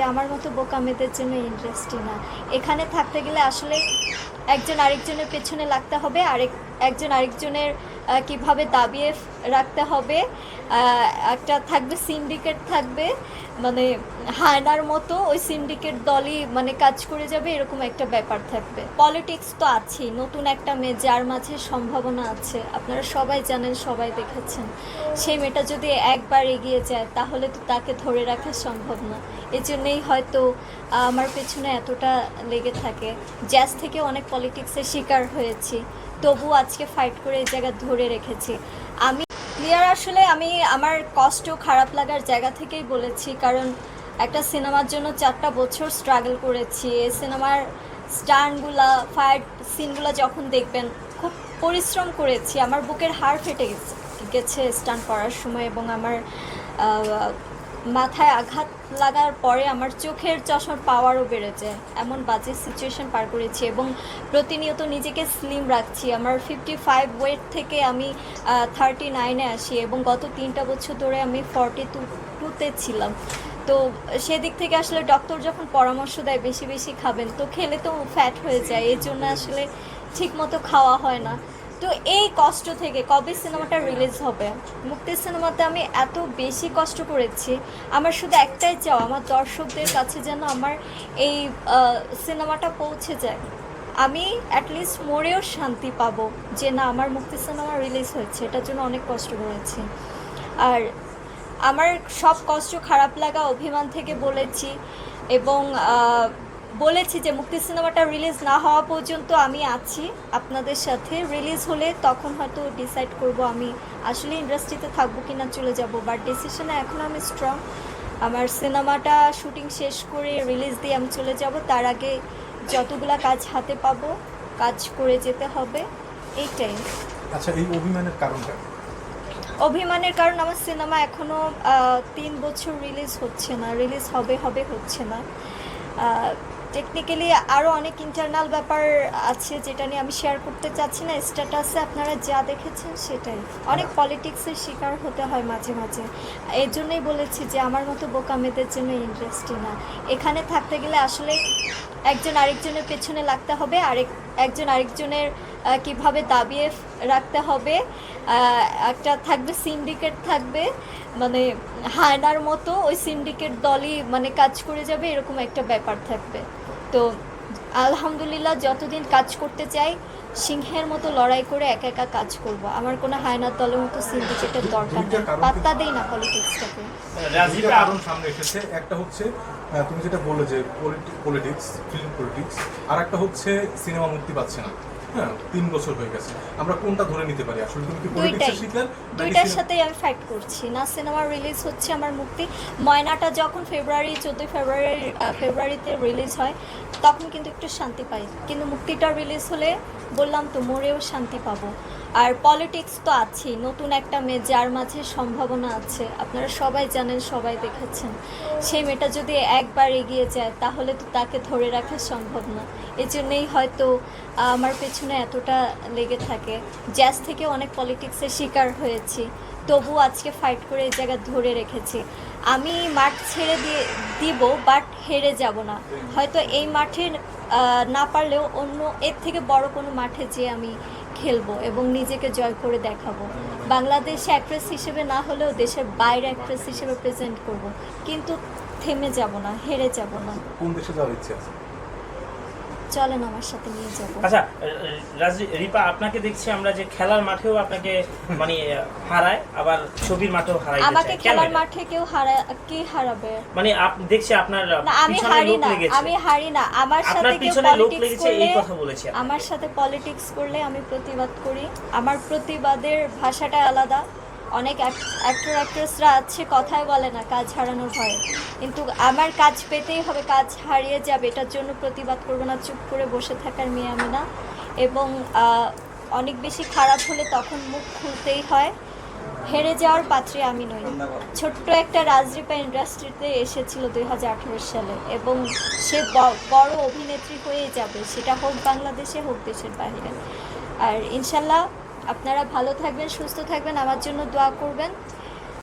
যে আমার মতো বোকা মেয়েদের জন্য ইন্ডাস্ট্রি না। এখানে থাকতে গেলে আসলে একজন আরেকজনের পেছনে লাগতে হবে, আরেক একজন আরেকজনের কীভাবে দাবিয়ে রাখতে হবে? একটা থাকবে সিন্ডিকেট থাকবে মানে হায়নার মতো ওই সিন্ডিকেট দলই মানে কাজ করে যাবে, এরকম একটা ব্যাপার থাকবে। পলিটিক্স তো আছেই, নতুন একটা মেয়ে যার মাঝে সম্ভাবনা আছে। আপনারা সবাই জানেন, সবাই দেখেছেন। সেই মেয়েটা যদি একবার এগিয়ে যায়, তাহলে তো তাকে ধরে রাখা সম্ভব না। এই জন্যেই হয়তো আমার পেছনে এতটা লেগে থাকে। জ্যাজ থেকে অনেক পলিটিক্সের শিকার হয়েছি। তবু আজকে ফাইট করে এই জায়গা ধরে রেখেছি। আমি ক্লিয়ার আসলে আমি, আমার কষ্ট খারাপ লাগার জায়গা থেকেই বলেছি, কারণ একটা সিনেমার জন্য চারটা বছর স্ট্রাগল করেছি। এই সিনেমার স্টানগুলা ফায়ার সিনগুলো যখন দেখবেন, খুব পরিশ্রম করেছি। আমার বুকের হাড় ফেটে গেছে গেছে স্টান করার সময় এবং আমার মাথায় আঘাত লাগার পরে আমার চোখের চশমার পাওয়ারও বেড়ে যায় এমন বাজে সিচুয়েশন পার করেছি এবং প্রতিনিয়ত নিজেকে স্লিম রাখছি। আমার ফিফটি ফাইভ ওয়েট থেকে আমি থার্টি নাইনে আসি এবং গত তিনটা বছর ধরে আমি ফর্টি টু টুতে ছিলাম। তো সেদিক থেকে আসলে ডক্টর যখন পরামর্শ দেয় বেশি বেশি খাবেন, তো খেলে তো ফ্যাট হয়ে যায়। এর জন্য আসলে ঠিক মতো খাওয়া হয় না। তো এই কষ্ট থেকে কবে সিনেমাটা রিলিজ হবে? মুক্তি সিনেমাতে আমি এত বেশি কষ্ট করেছি। আমার শুধু একটাই চাও আমার দর্শকদের কাছে যেন আমার এই সিনেমাটা পৌঁছে যায়। আমি অ্যাটলিস্ট মরেও শান্তি পাবো যে না, আমার মুক্তি সিনেমা রিলিজ হয়েছে। এটার জন্য অনেক কষ্ট করেছি। আর আমার সব কষ্ট, খারাপ লাগা, অভিমান থেকে বলেছি এবং বলেছি যে মুক্তি সিনেমাটা রিলিজ না হওয়া পর্যন্ত আমি আছি। আপনাদের সাথে রিলিজ হলে তখন হয়তো ডিসাইড করব আমি আসলে ইন্ডাস্ট্রিতে থাকব কি না চলে যাব। বাট ডিসিশনে এখন আমি স্ট্রং আমার সিনেমাটা শুটিং শেষ করে রিলিজ দিয়ে আমি চলে যাব। তার আগে যতগুলা কাজ হাতে পাবো কাজ করে যেতে হবে। এইটাই। আচ্ছা এই অভিমানের কারণটা অভিমানের কারণ আমার সিনেমা এখনও তিন বছর রিলিজ হচ্ছে না। রিলিজ হবে হবে হচ্ছে না। টেকনিক্যালি আরও অনেক ইন্টারনাল ব্যাপার আছে যেটা নিয়ে আমি শেয়ার করতে চাচ্ছি না। স্ট্যাটাসে আপনারা যা দেখেছেন সেটাই। অনেক পলিটিক্সের শিকার হতে হয় মাঝে মাঝে। এর জন্যই বলেছি যে আমার মতো বোকামেদের জন্য ইন্টারেস্টিং না। এখানে থাকতে গেলে আসলে একজন আরেকজনের পেছনে লাগতে হবে, আরেক, একজন আরেকজনের কীভাবে দাবিয়ে রাখতে হবে একটা থাকবে সিন্ডিকেট থাকবে মানে হায়নার মতো ওই সিন্ডিকেট দলই মানে কাজ করে যাবে, এরকম একটা ব্যাপার থাকবে। তো আলহামদুলিল্লাহ যতদিন কাজ করতে চাই সিংহের মতো লড়াই করে একা একা কাজ করব। আমার কোনো হায়নার দলের মতো সিন্ডিকেটের দরকার নেই। পাত্তা দেই না পলিটিক্সটাকে সামনে এসেছে। একটা হচ্ছে তুমি যেটা বললে যে পলিটিক্স ফিল্ম পলিটিক্স আর একটা হচ্ছে সিনেমা মুক্তি পাচ্ছে না। হ্যাঁ তিন বছর হয়ে গেছে। আমরা কোনটা ধরে নিতে পারি? আসলে তুমি কি দুইটাই। শিখলেন দুইটার সাথেই আমি ফাইট করছি। না সিনেমা রিলিজ হচ্ছে আমার মুক্তি। ময়নাটা যখন ফেব্রুয়ারি চোদ্দোই ফেব্রুয়ারি ফেব্রুয়ারিতে রিলিজ হয় তখন কিন্তু একটু শান্তি পাই। কিন্তু মুক্তিটা রিলিজ হলে বললাম তো মরেও শান্তি পাবো। আর পলিটিক্স তো আছেই, নতুন একটা মেয়ে যার মাঝে সম্ভাবনা আছে। আপনারা সবাই জানেন, সবাই দেখেছেন। সেই মেয়েটা যদি একবার এগিয়ে যায়, তাহলে তো তাকে ধরে রাখা সম্ভব না। এই জন্যেই হয়তো আমার পেছনে এতটা লেগে থাকে। জ্যাজ থেকে অনেক পলিটিক্সের শিকার হয়েছি। তবু আজকে ফাইট করে এই জায়গা ধরে রেখেছি। আমি মাঠ ছেড়ে দিয়ে, দিব বাট হেরে যাব না। হয়তো এই মাঠে না পারলেও অন্য, এর থেকে বড় কোনো মাঠে যেয়ে আমি খেলব এবং নিজেকে জয় করে দেখাবো। বাংলাদেশে অ্যাক্ট্রেস হিসেবে না হলেও দেশের বাইরে অ্যাক্ট্রেস হিসেবে প্রেজেন্ট করব। কিন্তু থেমে যাব না, হেরে যাব না। কোন দেশে যাওয়ার ইচ্ছে আছে? চলেন আমার সাথে নিয়ে যাব। আচ্ছা রাজি রিপা আপনাকে দেখছি আমরা যে খেলার মাঠেও আপনাকে মানে হারায় আবার ছবির মাঠেও হারাই আমাকে খেলার মাঠে কেউ হারা কে হারাবে? মানে আপ- দেখছি আপনার আমি হারি না আমি হারি না। আমার সাথে কেউ পলিটিক্স এই কথা বলেছি আমার সাথে পলিটিক্স করলে আমি প্রতিবাদ করি। আমার প্রতিবাদের ভাষাটা আলাদা। অনেক অ্যাক্টর অ্যাক্ট্রেসরা আছে কথাই বলে না কাজ হারানোর ভয়। কিন্তু আমার কাজ পেতেই হবে কাজ হারিয়ে যাবে এটার জন্য প্রতিবাদ করব না চুপ করে বসে থাকার মেয়ে আমি না। এবং অনেক বেশি খারাপ হলে তখন মুখ খুলতেই হয়। হেরে যাওয়ার পাত্রী আমি নই। ছোট্ট একটা রাজরিপা ইন্ডাস্ট্রিতে এসেছিল দুই হাজার আঠেরো সালে। এবং সে বড় অভিনেত্রী হয়ে যাবে সেটা হোক বাংলাদেশে হোক দেশের বাইরে। আর ইনশাল্লাহ আপনারা ভালো থাকবেন সুস্থ থাকবেন। আমার জন্য দোয়া করবেন।